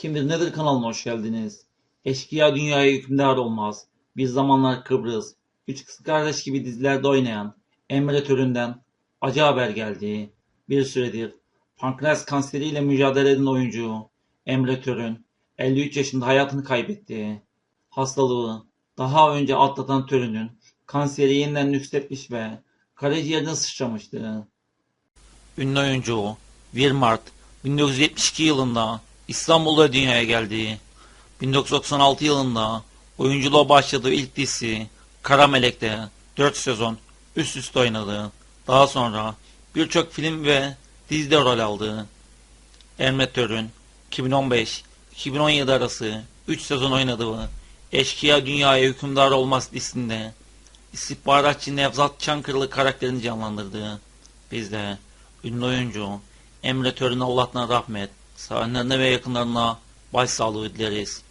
Kimdir Nedir kanalına hoş geldiniz. Eşkıya dünyaya hükümdar olmaz. Bir zamanlar Kıbrıs. Üç kız kardeş gibi dizilerde oynayan Emre Törün'den acı haber geldi. Bir süredir pankreas kanseriyle mücadele eden oyuncu Emre Törün 53 yaşında hayatını kaybetti. Hastalığı daha önce atlatan Törün'ün kanseri yeniden nüksetmiş ve karaciğerine sıçramıştı. Ünlü oyuncu 1 Mart 1972 yılında İstanbul'da dünyaya geldi. 1996 yılında oyunculuğa başladığı ilk dizisi Kara Melek'te 4 sezon üst üste oynadı. Daha sonra birçok film ve dizide rol aldı. Emre Törün 2015-2017 arası 3 sezon oynadığı Eşkıya Dünyaya Hükümdar Olmaz dizisinde istihbaratçı Nevzat Çankırılı karakterini canlandırdı. Biz de ünlü oyuncu Emre Törün'e Allah'tan rahmet, sevenlerine ve yakınlarına başsağlığı dileriz.